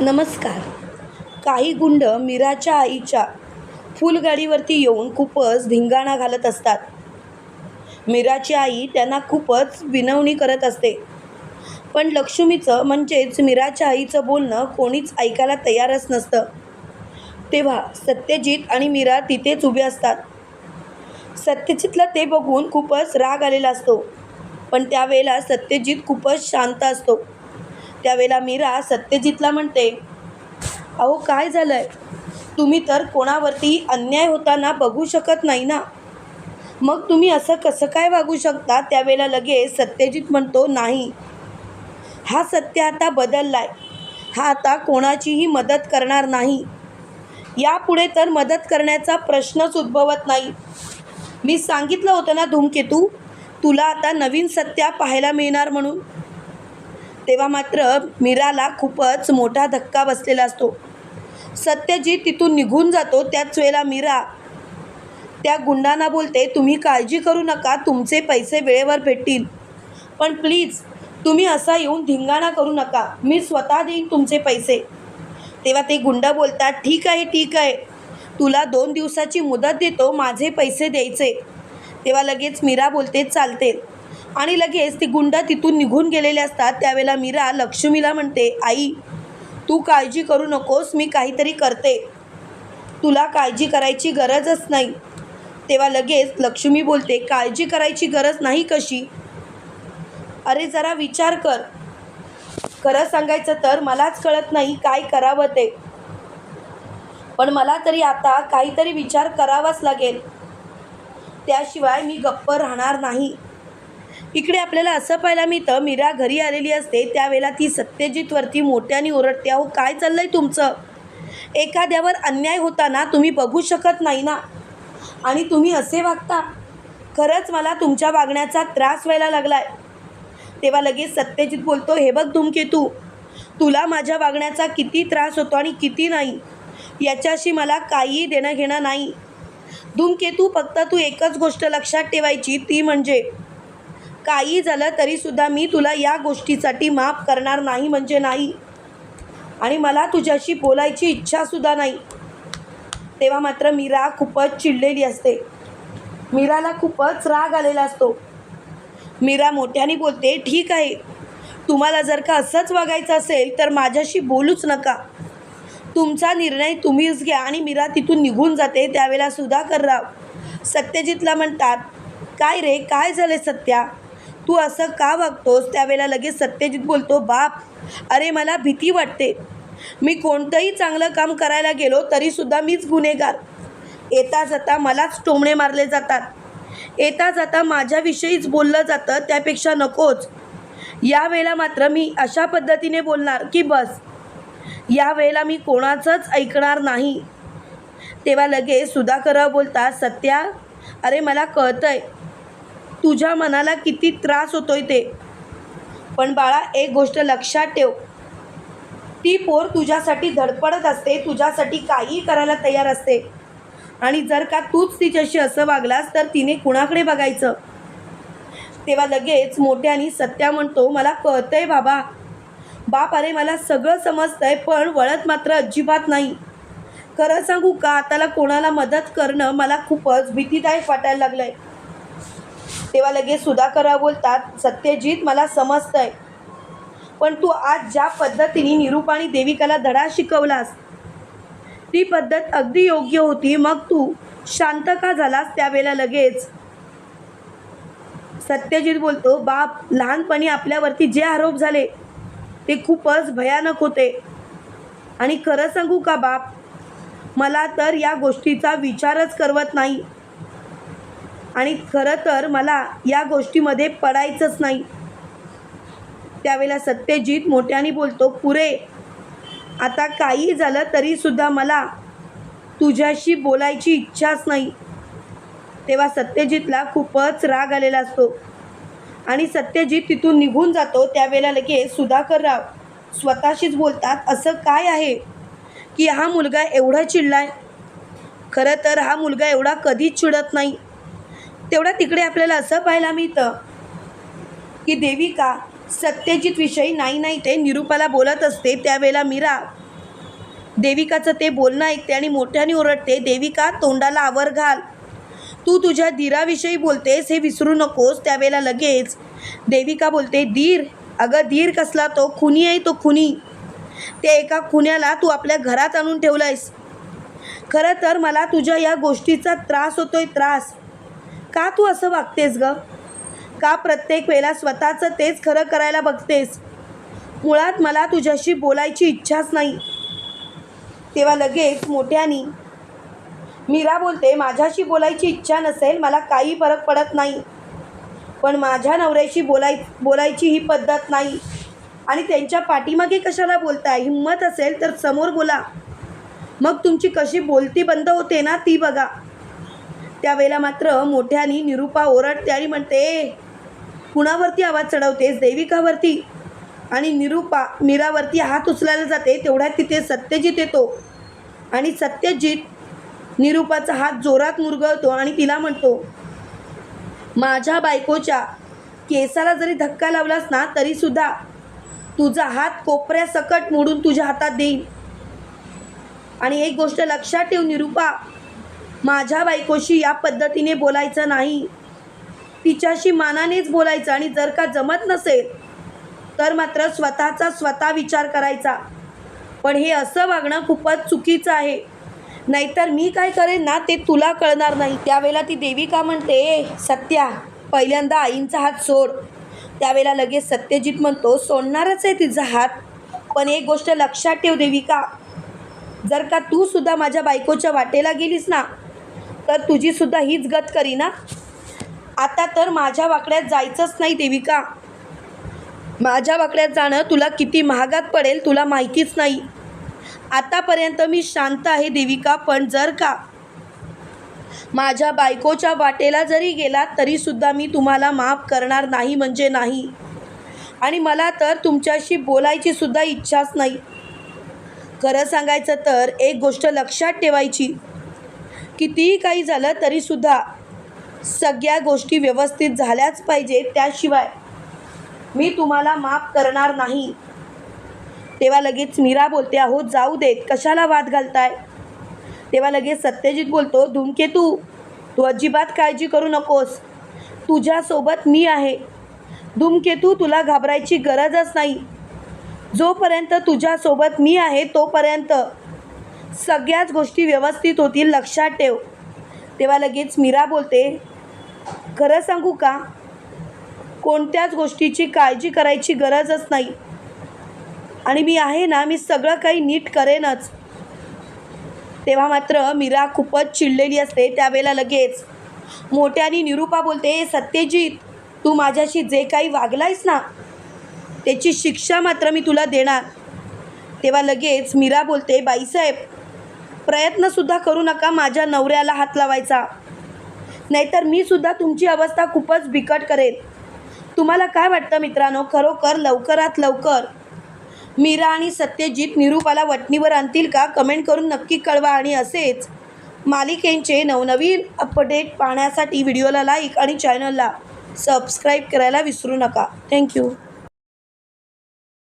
नमस्कार. काही गुंड मीराच्या आईच्या फुलगाडीवरती येऊन खूपच धिंगाणा घालत असतात. मीराची आई त्यांना खूपच विनवणी करत असते. पण लक्ष्मीचं म्हणजेच मीराच्या आईचं बोलणं कोणीच ऐकायला तयारच नसतं. तेव्हा सत्यजित आणि मीरा तिथेच उभे असतात. सत्यजितला ते बघून खूपच राग आलेला असतो. पण त्यावेळेला सत्यजित खूपच शांत असतो. त्यावेळेला मीरा सत्यजितला म्हणते अहो काय झालं आहे तुम्ही तर कोणावरती अन्याय होताना बघू शकत नाही ना? मग तुम्ही असं कसं काय वागू शकता? त्यावेळेला लगेच सत्यजित म्हणतो नाही. हा सत्य आता बदललाय. हा आता कोणाचीही मदत करणार नाही. यापुढे तर मदत करण्याचा प्रश्नच उद्भवत नाही. मी सांगितलं होतं ना धूमकेतू तुला आता नवीन सत्या पाहायला मिळणार म्हणून. तेव्हा मात्र मीराला खूपच मोठा धक्का बसलेला असतो. सत्यजीत तिथून निघून जातो त्याच वेळेला मीरा त्या गुंडांना बोलते तुम्ही काळजी करू नका तुमचे पैसे वेळेवर भेटतील. पण प्लीज तुम्ही असा येऊन धिंगाणा करू नका मी स्वतः देईन तुमचे पैसे. तेव्हा ते गुंड बोलतात ठीक आहे ठीक आहे. तुला दोन दिवसाची मुदत देतो माझे पैसे द्यायचे. तेव्हा लगेच मीरा बोलते चालते. आणि लगेच ती गुंड तिथून निघून गेलेले असतात. त्यावेळेला मीरा लक्ष्मीला म्हणते आई तू काळजी करू नकोस मी काहीतरी करते. तुला काळजी करायची गरजच नाही. तेव्हा लगेच लक्ष्मी बोलते काळजी करायची गरज नाही कशी? अरे जरा विचार कर. खरं सांगायचं तर मलाच कळत नाही काय करावं ते. पण मला तरी आता काहीतरी विचार करावाच लागेल. त्याशिवाय मी गप्प राहणार नाही. इकडे आपल्याला असं पाहायला मिळतं मीरा घरी आलेली असते त्यावेळेला ती सत्यजितवरती मोठ्याने ओरडते अहो काय चाललंय तुमचं? एखाद्यावर अन्याय होताना तुम्ही बघू शकत नाही ना? आणि तुम्ही असे वागता? खरंच मला तुमच्या वागण्याचा त्रास व्हायला लागलाय. तेव्हा लगेच सत्यजित बोलतो हे बघ धूमकेतू तुला माझ्या वागण्याचा किती त्रास होतो आणि किती नाही? याच्याशी मला काहीही देणं घेणं नाही धूमकेतू फक्त तू एकच गोष्ट लक्षात ठेवायची ती म्हणजे काही झालं तरीसुद्धा मी तुला या गोष्टीसाठी माफ करणार नाही म्हणजे नाही. आणि मला तुझ्याशी बोलायची इच्छासुद्धा नाही. तेव्हा मात्र मीरा खूपच चिडलेली असते. मीराला खूपच राग आलेला असतो. मीरा मोठ्याने बोलते ठीक आहे. तुम्हाला जर का असंच वागायचं असेल तर माझ्याशी बोलूच नका. तुमचा निर्णय तुम्हीच घ्या आणि मीरा तिथून निघून जाते त्यावेळेला सुधाकरराव सत्यजितला म्हणतात काय रे काय झाले सत्या? तू असं का वागतोस? त्यावेळेला लगेच सत्यजित बोलतो बाप अरे मला भीती वाटते. मी कोणतंही चांगलं काम करायला गेलो तरीसुद्धा मीच गुन्हेगार. येता जाता मलाच टोमणे मारले जातात. येता जाता माझ्याविषयीच बोललं जातं त्यापेक्षा नकोच. यावेळेला मात्र मी अशा पद्धतीने बोलणार की बस. यावेळेला मी कोणाचंच ऐकणार नाही. तेव्हा लगेच सुधाकर बोलतात सत्या अरे मला कळतंय. तुझ्या मनाला किती त्रास होतोय ते. पण बाळा एक गोष्ट लक्षात ठेव. ती पोर तुझ्यासाठी धडपडत असते तुझ्यासाठी काहीही करायला तयार असते. आणि जर का तूच तिच्याशी असं वागलास तर तिने कुणाकडे बघायचं? तेव्हा लगेच मोठ्याने सत्या म्हणतो मला कळतंय बाबा. बाप अरे मला सगळं समजतंय पण वळत मात्र अजिबात नाही. खरं सांगू का? आताला कोणाला मदत करणं मला खूपच भीतीदायक वाटायला लागलं आहे तेव्हा लगेच सुधाकरा बोलतात सत्यजित मला समजतंय. पण तू आज ज्या पद्धतीने निरूप आणि देविकाला धडा शिकवलास ती पद्धत अगदी योग्य होती. मग तू शांत का झालास त्यावेळेला लगेच? सत्यजित बोलतो बाप लहानपणी आपल्यावरती जे आरोप झाले ते खूपच भयानक होते. आणि खरं सांगू का बाप? मला तर या गोष्टीचा विचारच करवत नाही. आणि खरं तर मला या गोष्टीमध्ये पडायचंच नाही. त्यावेळेला सत्यजित मोठ्याने बोलतो पुरे आता काही झालं तरीसुद्धा मला तुझ्याशी बोलायची इच्छाच नाही. तेव्हा सत्यजितला खूपच राग आलेला असतो. आणि सत्यजित तिथून निघून जातो त्यावेळेला लगेच सुधाकरराव स्वतःशीच बोलतात असं काय आहे की हा मुलगा एवढा चिडलाय? खरं तर हा मुलगा एवढा कधीच चिडत नाही. तेवढा तिकडे आपल्याला असं पाहायला मिळतं की देविका सत्यजित विषयी नाही नाही ते निरूपाला बोलत असते. त्यावेळेला मीरा देविकाचं ते बोलणं ऐकते आणि मोठ्याने ओरडते देविका तोंडाला आवर घाल. तू तुझ्या धीराविषयी बोलतेस हे विसरू नकोस. त्यावेळेला लगेच देविका बोलते धीर अगं धीर कसला तो? खुनी आहे तो खुनी. त्या एका खुन्याला तू आपल्या घरात आणून ठेवलं आहेस खरं तर मला तुझ्या या गोष्टीचा त्रास होतोय त्रास. का तू असं वागतेस ग? का प्रत्येक वेळेला स्वतःचं तेच खरं करायला बघतेस? मुळात मला तुझ्याशी बोलायची इच्छाच नाही. तेव्हा लगेच मोठ्यानी मीरा बोलते माझ्याशी बोलायची इच्छा नसेल मला काही फरक पडत नाही. पण माझ्या नवऱ्याशी बोलाय बोलायची ही पद्धत नाही. आणि त्यांच्या पाठीमागे कशाला बोलताय? हिंमत असेल तर समोर बोला. मग तुमची कशी बोलती बंद होते ना ती बघा. त्यावेळेला मात्र मोठ्यानी निरूपा ओरडते आणि म्हणते कुणावरती आवाज चढवतेस? देविकावरती. आणि निरूपा मीरावरती हात उचलायला जाते तेवढ्यात तिथे सत्यजित येतो. आणि सत्यजित निरूपाचा हात जोरात मुरगळतो आणि तिला म्हणतो माझ्या बायकोच्या केसाला जरी धक्का लावलास ना तरीसुद्धा तुझा हात कोपऱ्या सकट मोडून तुझ्या हातात देईन. आणि एक गोष्ट लक्षात ठेव निरूपा माझ्या बायकोशी या पद्धतीने बोलायचं नाही. तिच्याशी मानानेच बोलायचं आणि जर का जमत नसेल तर मात्र स्वतःचा स्वतः विचार करायचा. पण हे असं वागणं खूपच चुकीचं आहे. नाहीतर मी काय करेन ना ते तुला कळणार नाही. त्यावेळेला ती देविका म्हणते सत्या पहिल्यांदा आईंचा हात सोड. त्यावेळेला लगेच सत्यजित म्हणतो सोडणारच आहे तिचा हात. पण एक गोष्ट लक्षात ठेव देविका. जर का तू सुद्धा माझ्या बायकोच्या वाटेला गेलीस ना तर तुझी सुद्धा हीच गत करी ना? आता तर माझ्या वाकड्यात जायचंच नाही देविका. माझ्या वाकड्यात जाणं तुला किती महागात पडेल तुला माहितीच नाही. आतापर्यंत मी शांत आहे देविका पण जर का माझ्या बायकोच्या वाटेला जरी गेला तरीसुद्धा मी तुम्हाला माफ करणार नाही म्हणजे नाही. आणि मला तर तुमच्याशी बोलायची सुद्धा इच्छाच नाही. खरं सांगायचं तर एक गोष्ट लक्षात ठेवायची. कितीही काही झालं तरीसुद्धा सगळ्या गोष्टी व्यवस्थित झाल्याच पाहिजे त्याशिवाय मी तुम्हाला माफ करणार नाही. तेव्हा लगेच मीरा बोलते अहो जाऊ देत कशाला वाद घालताय? तेव्हा लगेच सत्यजित बोलतो धूमकेतू तू अजिबात काळजी करू नकोस. तुझ्यासोबत मी आहे. धूमकेतू तुला घाबरायची गरजच नाही. जोपर्यंत तुझ्यासोबत मी आहे तोपर्यंत सगळ्याच गोष्टी व्यवस्थित होतील लक्षात ठेव. तेव्हा लगेच मीरा बोलते खरं सांगू का? कोणत्याच गोष्टीची काळजी करायची गरजच नाही. आणि मी आहे ना मी सगळं काही नीट करेनच. तेव्हा मात्र मीरा खूपच चिडलेली असते त्यावेळेला लगेच. मोठ्याने निरूपा बोलते सत्यजित तू माझ्याशी जे काही वागलायस ना त्याची शिक्षा मात्र मी तुला देणार. तेव्हा लगेच मीरा बोलते बाईसाहेब प्रयत्नसुद्धा करू नका माझ्या नवऱ्याला हात लावायचा. नाहीतर मी सुद्धा तुमची अवस्था खूपच बिकट करेन. तुम्हाला काय वाटतं मित्रांनो? खरोखर लवकरात लवकर मीरा आणि सत्यजित निरूपाला वटणीवर आणतील का? कमेंट करून नक्की कळवा आणि असेच मालिकेंचे नवनवीन अपडेट पाहण्यासाठी व्हिडिओला लाईक आणि चॅनलला सबस्क्राईब करायला विसरू नका. थँक्यू.